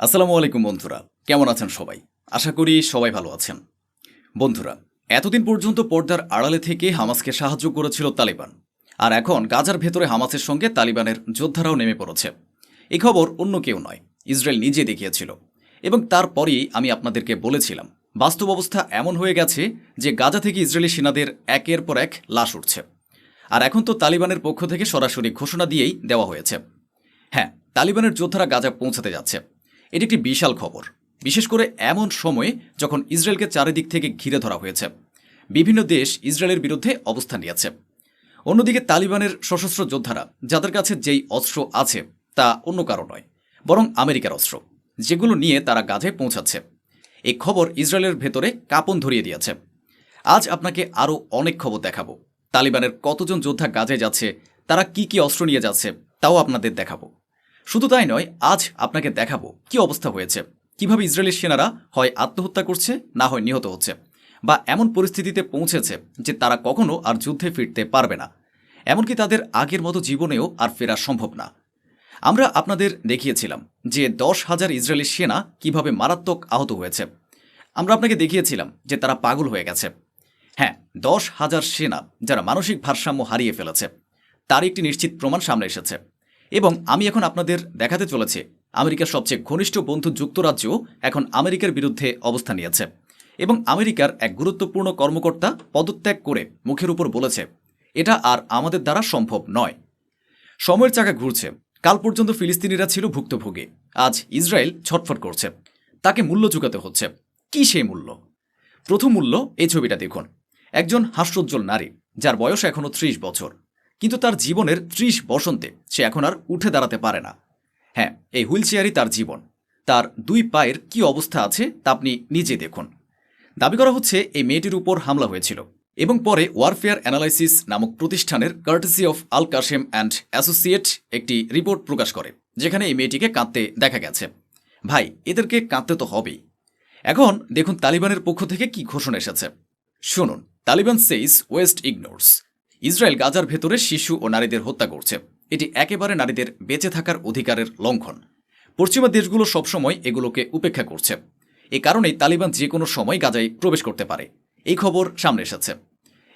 আসসালামু আলাইকুম, বন্ধুরা। কেমন আছেন সবাই? আশা করি সবাই ভালো আছেন। বন্ধুরা, এতদিন পর্যন্ত পর্দার আড়ালে থেকে হামাসকে সাহায্য করেছিল তালিবান। আর এখন গাজার ভেতরে হামাসের সঙ্গে তালিবানের যোদ্ধারাও নেমে পড়েছে। এ খবর অন্য কেউ নয়, ইসরায়েল নিজে দেখিয়েছিল। এবং তারপরেই আমি আপনাদেরকে বলেছিলাম, বাস্তব অবস্থা এমন হয়ে গেছে যে গাজা থেকে ইসরায়েলি সেনাদের একের পর এক লাশ উঠছে। আর এখন তো তালিবানের পক্ষ থেকে সরাসরি ঘোষণা দিয়েই দেওয়া হয়েছে। হ্যাঁ তালিবানের যোদ্ধারা গাজা পৌঁছাতে যাচ্ছে। এটি একটি বিশাল খবর। বিশেষ করে এমন সময়ে যখন ইসরায়েলকে চারিদিক থেকে ঘিরে ধরা হয়েছে। বিভিন্ন দেশ ইসরায়েলের বিরুদ্ধে অবস্থান নিয়েছে। অন্যদিকে তালিবানের সশস্ত্র যোদ্ধারা, যাদের কাছে যেই অস্ত্র আছে, তা অন্য কারও নয়, বরং আমেরিকার অস্ত্র, যেগুলো নিয়ে তারা গাজায় পৌঁছাচ্ছে। এই খবর ইসরায়েলের ভেতরে কাপন ধরিয়ে দিয়েছে। আজ আপনাকে আরও অনেক খবর দেখাবো। তালিবানের কতজন যোদ্ধা গাজায় যাচ্ছে, তারা কি কি অস্ত্র নিয়ে যাচ্ছে, তাও আপনাদের দেখাবো। শুধু তাই নয়, আজ আপনাকে দেখাবো কি অবস্থা হয়েছে। কীভাবে ইসরায়েলি সেনারা হয় আত্মহত্যা করছে, না হয় নিহত হচ্ছে। বা এমন পরিস্থিতিতে পৌঁছেছে যে তারা কখনো আর যুদ্ধে ফিরতে পারবে না। এমনকি তাদের আগের মতো জীবনেও আর ফেরা সম্ভব না। আমরা আপনাদের দেখিয়েছিলাম যে দশ হাজার ইসরায়েলি সেনা কীভাবে মারাত্মক আহত হয়েছে। আমরা আপনাকে দেখিয়েছিলাম যে তারা পাগল হয়ে গেছে। হ্যাঁ দশ হাজার সেনা যারা মানসিক ভারসাম্য হারিয়ে ফেলেছে তার একটি নিশ্চিত প্রমাণ সামনে এসেছে। এবং আমি এখন আপনাদের দেখাতে চলেছি আমেরিকার সবচেয়ে ঘনিষ্ঠ বন্ধু যুক্তরাজ্য এখন আমেরিকার বিরুদ্ধে অবস্থান নিয়েছে এবং আমেরিকার এক গুরুত্বপূর্ণ কর্মকর্তা পদত্যাগ করে মুখের উপর বলেছে, এটা আর আমাদের দ্বারা সম্ভব নয়। সময়ের চাকা ঘুরছে। কাল পর্যন্ত ফিলিস্তিনিরা ছিল ভুক্তভোগী। আজ ইসরায়েল ছটফট করছে। তাকে মূল্য চুকাতে হচ্ছে। কি সেই মূল্য? প্রথম মূল্য এই ছবিটা দেখুন। একজন হাস্যোজ্জ্বল নারী, যার বয়স এখনও ত্রিশ বছর। কিন্তু তার জীবনের ত্রিশ বসন্তে সে এখন আর উঠে দাঁড়াতে পারে না। হ্যাঁ এই হুইল চেয়ারই তার জীবন। তার দুই পায়ের কি অবস্থা আছে তা আপনি নিজে দেখুন। দাবি করা হচ্ছে এই মেয়েটির উপর হামলা হয়েছিল এবং পরে ওয়ারফেয়ার অ্যানালাইসিস নামক প্রতিষ্ঠানের courtesy of Al Kashem and associate একটি রিপোর্ট প্রকাশ করে, যেখানে এই মেয়েটিকে কাঁদতে দেখা গেছে। ভাই, এদেরকে কাঁদতে তো হবেই। এখন দেখুন তালিবানের পক্ষ থেকে কি ঘোষণা এসেছে। শুনুন, Taliban says west ignores Israel গাজার ভেতরে শিশু ও নারীদের হত্যা করছে। এটি একেবারে নারীদের বেঁচে থাকার অধিকারের লঙ্ঘন। পশ্চিমা দেশগুলো সবসময় এগুলোকে উপেক্ষা করছে। এ কারণেই তালিবান যে কোনো সময় গাজায় প্রবেশ করতে পারে। এই খবর সামনে এসেছে।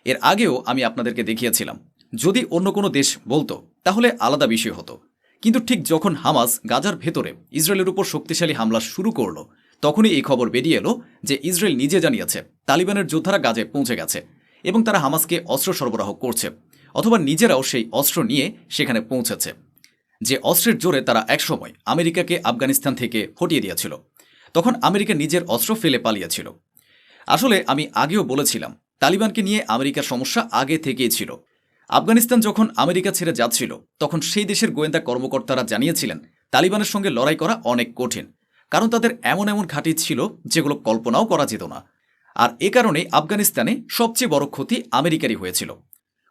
এর আগেও আমি আপনাদেরকে দেখিয়েছিলাম। যদি অন্য কোনো দেশ বলতো, তাহলে আলাদা বিষয় হতো। কিন্তু ঠিক যখন হামাস গাজার ভেতরে ইসরায়েলের উপর শক্তিশালী হামলা শুরু করল, তখনই এই খবর বেরিয়ে এলো যে ইসরায়েল নিজে জানিয়েছে, তালিবানের যোদ্ধারা গাজে পৌঁছে গেছে। এবং তারা হামাসকে অস্ত্র সরবরাহ করছে, অথবা নিজেরাও সেই অস্ত্র নিয়ে সেখানে পৌঁছেছে, যে অস্ত্রের জোরে তারা একসময় আমেরিকাকে আফগানিস্তান থেকে হটিয়ে দিয়েছিল। তখন আমেরিকা নিজের অস্ত্র ফেলে পালিয়েছিল। আসলে আমি আগেও বলেছিলাম, তালিবানকে নিয়ে আমেরিকার সমস্যা আগে থেকেই ছিল। আফগানিস্তান যখন আমেরিকা ছেড়ে যাচ্ছিল, তখন সেই দেশের গোয়েন্দা কর্মকর্তারা জানিয়েছিলেন, তালিবানের সঙ্গে লড়াই করা অনেক কঠিন, কারণ তাদের এমন এমন ঘাঁটি ছিল যেগুলো কল্পনাও করা যেত না। আর এ কারণে আফগানিস্তানে সবচেয়ে বড় ক্ষতি আমেরিকারই হয়েছিল।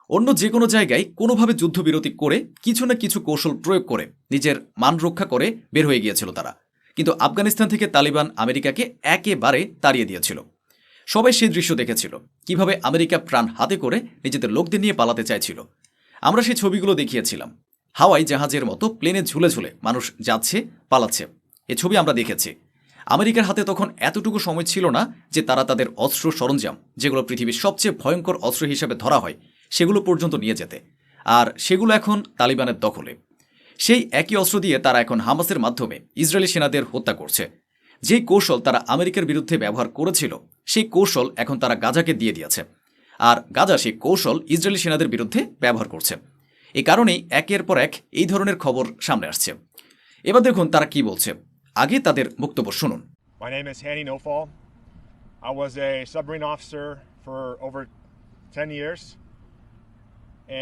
অন্য যে কোনো জায়গায় কোনোভাবে যুদ্ধবিরতি করে কিছু না কিছু কৌশল প্রয়োগ করে নিজের মান রক্ষা করে বের হয়ে গিয়েছিল তারা। কিন্তু আফগানিস্তান থেকে তালিবান আমেরিকাকে একেবারে তাড়িয়ে দিয়েছিল। সবাই সেই দৃশ্য দেখেছিল, কীভাবে আমেরিকা প্রাণ হাতে করে নিজেদের লোকদের নিয়ে পালাতে চাইছিল। আমরা সেই ছবিগুলো দেখিয়েছিলাম। হাওয়াই জাহাজের মতো প্লেনে ঝুলে ঝুলে মানুষ যাচ্ছে, পালাচ্ছে। এ ছবি আমরা দেখেছি। আমেরিকার হাতে তখন এতটুকু সময় ছিল না যে তারা তাদের অস্ত্র সরঞ্জাম, যেগুলো পৃথিবীর সবচেয়ে ভয়ঙ্কর অস্ত্র হিসেবে ধরা হয়, সেগুলো পর্যন্ত নিয়ে যেতে। আর সেগুলো এখন তালিবানের দখলে। সেই একই অস্ত্র দিয়ে তারা এখন হামাসের মাধ্যমে ইসরায়েলি সেনাদের হত্যা করছে। যেই কৌশল তারা আমেরিকার বিরুদ্ধে ব্যবহার করেছিল, সেই কৌশল এখন তারা গাজাকে দিয়ে দিয়েছে। আর গাজা সেই কৌশল ইসরায়েলি সেনাদের বিরুদ্ধে ব্যবহার করছে। এ কারণেই একের পর এক এই ধরনের খবর সামনে আসছে। এবার দেখুন তারা কি বলছে। আগে তাদের বক্তব্য শুনুন My name is Hanny Nofal. I was a submarine officer for over 10 years,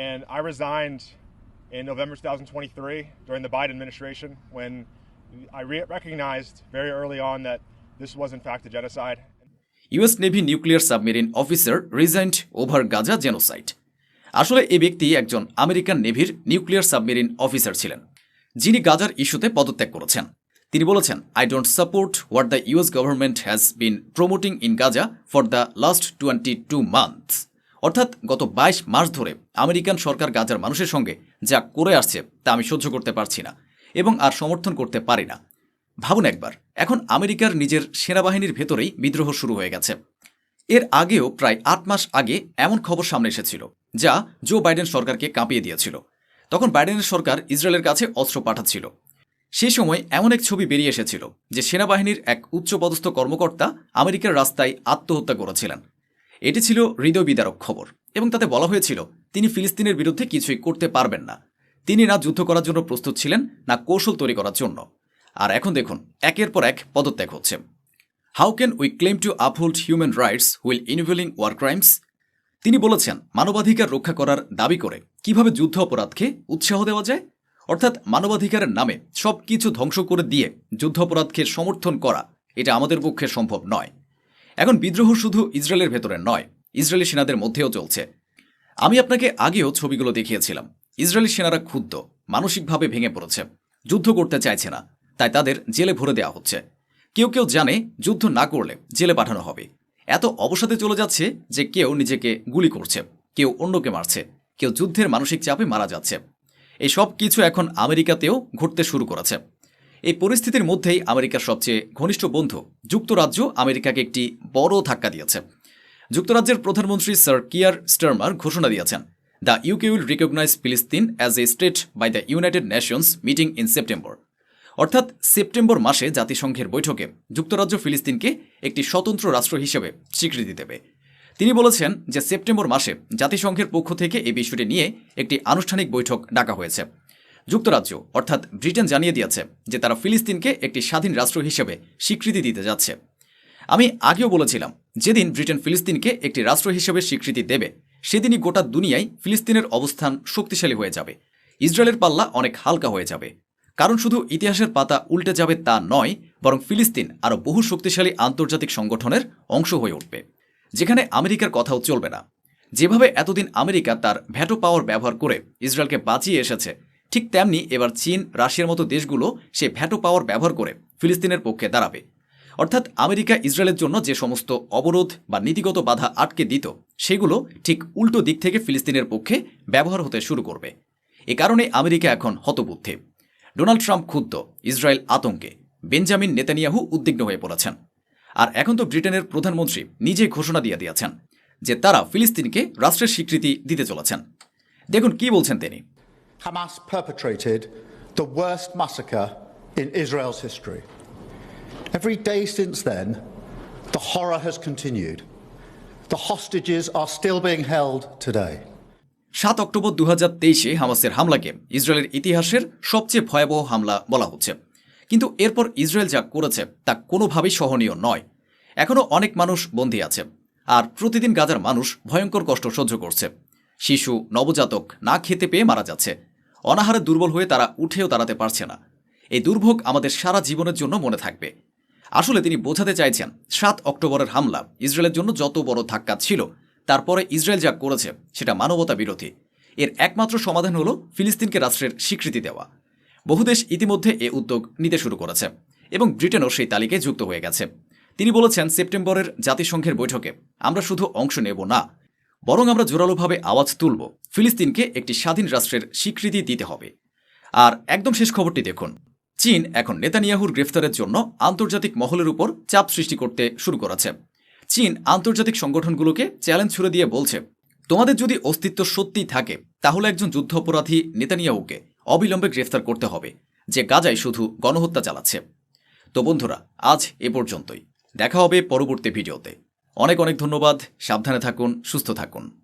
and I resigned in November 2023 during the Biden administration when I re- recognized very early on that this was in fact a genocide. US navy nuclear submarine officer resigned over Gaza genocide আসলে এই ব্যক্তি একজন American নেভির nuclear submarine officer ছিলেন যিনি গাজার ইস্যুতে পদত্যাগ করেছেন তিনি বলেছেন I don't support what the US government has been promoting in Gaza for the last twenty two months অর্থাৎ গত বাইশ মাস ধরে আমেরিকান সরকার গাজার মানুষের সঙ্গে যা করে আসছে তা আমি সহ্য করতে পারছি না এবং আর সমর্থন করতে পারি না। ভাবুন একবার, এখন আমেরিকার নিজের সেনাবাহিনীর ভেতরেই বিদ্রোহ শুরু হয়ে গেছে। এর আগেও প্রায় আট মাস আগে এমন খবর সামনে এসেছিল, যা জো বাইডেন সরকারকে কাঁপিয়ে দিয়েছিল। তখন বাইডেনের সরকার ইসরায়েলের কাছে অস্ত্র পাঠাচ্ছিল। সেই সময় এমন এক ছবি বেরিয়ে এসেছিল যে সেনাবাহিনীর এক উচ্চপদস্থ কর্মকর্তা আমেরিকার রাস্তায় আত্মহত্যা করেছিলেন। এটি ছিল হৃদয় বিদারক খবর এবং তাতে বলা হয়েছিল, তিনি ফিলিস্তিনের বিরুদ্ধে কিছুই করতে পারবেন না। তিনি না যুদ্ধ করার জন্য প্রস্তুত ছিলেন, না কৌশল তৈরি করার জন্য। আর এখন দেখুন, একের পর এক পদত্যাগ হচ্ছে। How can we claim to uphold human rights while enabling war crimes তিনি বলেছেন, মানবাধিকার রক্ষা করার দাবি করে কীভাবে যুদ্ধ অপরাধকে উৎসাহ দেওয়া যায়? অর্থাৎ মানবাধিকারের নামে সব কিছু ধ্বংস করে দিয়ে যুদ্ধাপরাধকে সমর্থন করা, এটা আমাদের পক্ষে সম্ভব নয়। এখন বিদ্রোহ শুধু ইসরায়েলের ভেতরে নয়, ইসরায়েলি সেনাদের মধ্যেও চলছে। আমি আপনাকে আগেও ছবিগুলো দেখিয়েছিলাম। ইসরায়েলি সেনারা ক্ষুব্ধ, মানসিকভাবে ভেঙে পড়েছে, যুদ্ধ করতে চাইছে না, তাই তাদের জেলে ভরে দেওয়া হচ্ছে। কেউ কেউ জানে যুদ্ধ না করলে জেলে পাঠানো হবে। এত অবসাদে চলে যাচ্ছে যে কেউ নিজেকে গুলি করছে, কেউ অন্যকে মারছে, কেউ যুদ্ধের মানসিক চাপে মারা যাচ্ছে। এই সব কিছু এখন আমেরিকাতেও ঘটতে শুরু করেছে। এই পরিস্থিতির মধ্যেই আমেরিকার সবচেয়ে ঘনিষ্ঠ বন্ধু যুক্তরাজ্য আমেরিকাকে একটি বড় ধাক্কা দিয়েছে। যুক্তরাজ্যের প্রধানমন্ত্রী স্যার কিয়ার স্টারমার ঘোষণা দিয়েছেন, the UK will recognise Palestine as a state by the United Nations meeting in September. অর্থাৎ সেপ্টেম্বর মাসে জাতিসংঘের বৈঠকে যুক্তরাজ্য ফিলিস্তিনকে একটি স্বতন্ত্র রাষ্ট্র হিসেবে স্বীকৃতি দেবে। তিনি বলেছেন যে সেপ্টেম্বর মাসে জাতিসংঘের পক্ষ থেকে এই বিষয়টি নিয়ে একটি আনুষ্ঠানিক বৈঠক ডাকা হয়েছে। যুক্তরাজ্য, অর্থাৎ ব্রিটেন জানিয়ে দিয়েছে যে তারা ফিলিস্তিনকে একটি স্বাধীন রাষ্ট্র হিসেবে স্বীকৃতি দিতে যাচ্ছে। আমি আগেও বলেছিলাম, যেদিন ব্রিটেন ফিলিস্তিনকে একটি রাষ্ট্র হিসেবে স্বীকৃতি দেবে, সেদিনই গোটা দুনিয়ায় ফিলিস্তিনের অবস্থান শক্তিশালী হয়ে যাবে। ইসরায়েলের পাল্লা অনেক হালকা হয়ে যাবে। কারণ শুধু ইতিহাসের পাতা উল্টে যাবে তা নয়, বরং ফিলিস্তিন আরও বহু শক্তিশালী আন্তর্জাতিক সংগঠনের অংশ হয়ে উঠবে। যেখানে আমেরিকার কথাও চলবে না। যেভাবে এতদিন আমেরিকা তার ভ্যাটো পাওয়ার ব্যবহার করে ইসরায়েলকে বাঁচিয়ে এসেছে, ঠিক তেমনি এবার চীন, রাশিয়ার মতো দেশগুলো সে ভ্যাটো পাওয়ার ব্যবহার করে ফিলিস্তিনের পক্ষে দাঁড়াবে। অর্থাৎ আমেরিকা ইসরায়েলের জন্য যে সমস্ত অবরোধ বা নীতিগত বাধা আটকে দিত, সেগুলো ঠিক উল্টো দিক থেকে ফিলিস্তিনের পক্ষে ব্যবহার হতে শুরু করবে। এ কারণে আমেরিকা এখন হতবুদ্ধি। ডোনাল্ড ট্রাম্প ক্ষুব্ধ, ইসরায়েল আতঙ্কে। বেঞ্জামিন নেতানিয়াহু উদ্বিগ্ন হয়ে পড়েছেন। আর এখন তো ব্রিটেনের প্রধানমন্ত্রী নিজে ঘোষণা দিয়ে দিয়েছেন যে তারা ফিলিস্তিনকে রাষ্ট্রের স্বীকৃতি দিতে চলেছেন দেখুন কি বলছেন তিনি Hamas perpetrated the worst massacre in Israel's history. Every day since then, the horror has continued. The hostages are still being held today. সাত অক্টোবর দু হাজার তেইশে হামাসের হামলাকে ইসরায়েলের ইতিহাসের সবচেয়ে ভয়াবহ হামলা বলা হচ্ছে কিন্তু এরপর ইসরায়েল যা করেছে তা কোনোভাবেই সহনীয় নয়। এখনও অনেক মানুষ বন্দী আছে আর প্রতিদিন গাজার মানুষ ভয়ঙ্কর কষ্ট সহ্য করছে। শিশু, নবজাতক না খেতে পেয়ে মারা যাচ্ছে। অনাহারে দুর্বল হয়ে তারা উঠেও দাঁড়াতে পারছে না। এই দুর্ভোগ আমাদের সারা জীবনের জন্য মনে থাকবে। আসলে তিনি বোঝাতে চাইছেন, সাত অক্টোবরের হামলা ইসরায়েলের জন্য যত বড় ধাক্কা ছিল, তারপরে ইসরায়েল যা করেছে সেটা মানবতা বিরোধী এর একমাত্র সমাধান হল ফিলিস্তিনকে রাষ্ট্রের স্বীকৃতি দেওয়া। বহু দেশ ইতিমধ্যে এ উদ্যোগ নিতে শুরু করেছে এবং ব্রিটেনও সেই তালিকায় যুক্ত হয়ে গেছে। তিনি বলেছেন, সেপ্টেম্বরের জাতিসংঘের বৈঠকে আমরা শুধু অংশ নেব না, বরং আমরা জোরালোভাবে আওয়াজ তুলব। ফিলিস্তিনকে একটি স্বাধীন রাষ্ট্রের স্বীকৃতি দিতে হবে। আর একদম শেষ খবরটি দেখুন। চীন এখন নেতানিয়াহুর গ্রেফতারের জন্য আন্তর্জাতিক মহলের উপর চাপ সৃষ্টি করতে শুরু করেছে। চীন আন্তর্জাতিক সংগঠনগুলোকে চ্যালেঞ্জ ছুড়ে দিয়ে বলছে, তোমাদের যদি অস্তিত্ব সত্যিই থাকে, তাহলে একজন যুদ্ধাপরাধী নেতানিয়াহুকে অবিলম্বে গ্রেফতার করতে হবে, যে গাজায় শুধু গণহত্যা চালাচ্ছে। তো বন্ধুরা, আজ এ পর্যন্তই। দেখা হবে পরবর্তী ভিডিওতে। অনেক অনেক ধন্যবাদ, সাবধানে থাকুন, সুস্থ থাকুন।